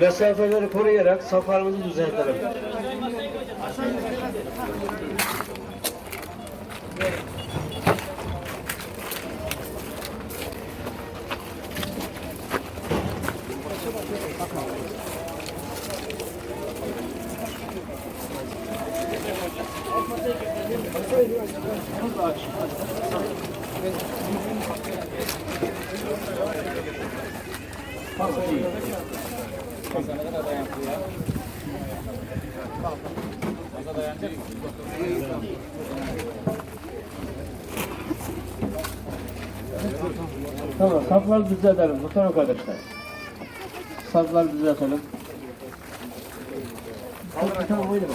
Mesafeleri koruyarak saflarımızı düzeltelim. Tamam, safları düzeltelim muhterem arkadaşlar. Safları düzeltelim. Tamam, oynama.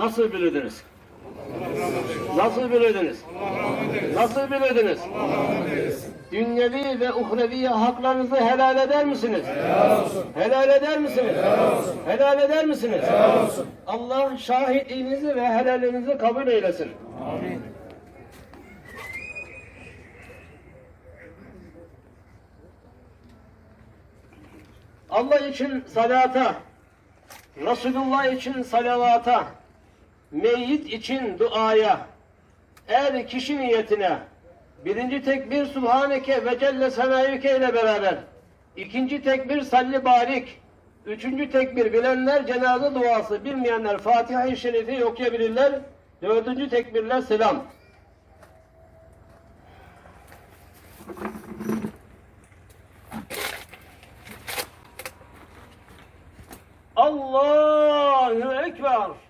nasıl bilirdiniz? Nasıl bilirdiniz? Nasıl bilirdiniz? Dünyevi ve uhrevi haklarınızı helal eder misiniz? Helal eder misiniz? Helal eder misiniz? Allah şahitliğinizi ve helalinizi kabul eylesin. Allah için salata, Resulullah için salavata, meyyit için duaya, er kişi niyetine, birinci tekbir Subhaneke ve Celle Senayüke ile beraber, ikinci tekbir Salli Barik, üçüncü tekbir bilenler cenaze duası, bilmeyenler Fatiha-i Şerif'i okuyabilirler, dördüncü tekbirler selam. Allahu Ekber.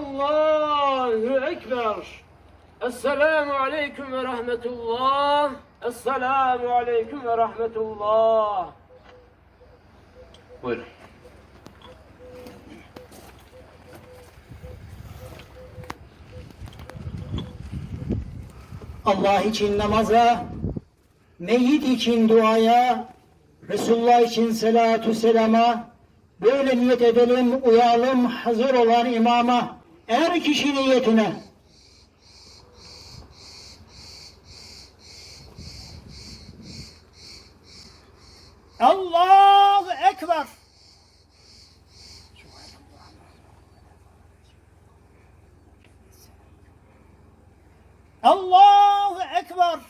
Allahu Ekber. Esselamu Aleyküm ve Rahmetullah. Esselamu Aleyküm ve Rahmetullah. Buyurun. Allah için namaza, meyyit için duaya, Resulullah için selatü selama, böyle niyet edelim, uyalım hazır olan imama, er kişi niyetine. Allahu Ekber. Allahu Ekber.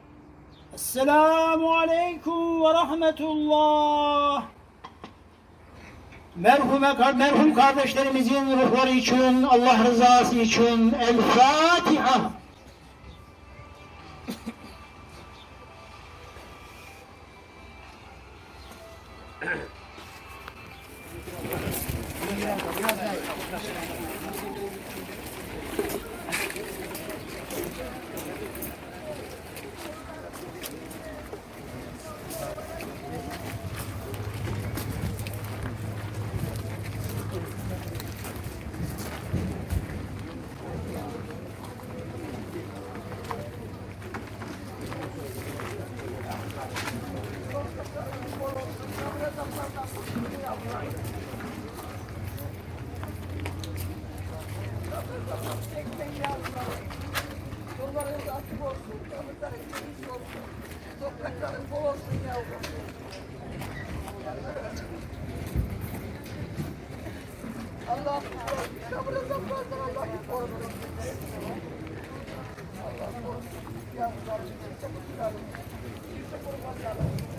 Esselamu Aleyküm ve Rahmetullah. Merhume, merhum kardeşlerimizin ruhları için, Allah rızası için El Fatiha. Gracias. Yollarınız açık olsun, yollarınız geniş olsun, toprakların bol olsun yavrum. Allah sabrından fazla Allah'ı korusun. Allah korusun. Yavrularımız, çabuk kuralım. Yüzde kurmazlar.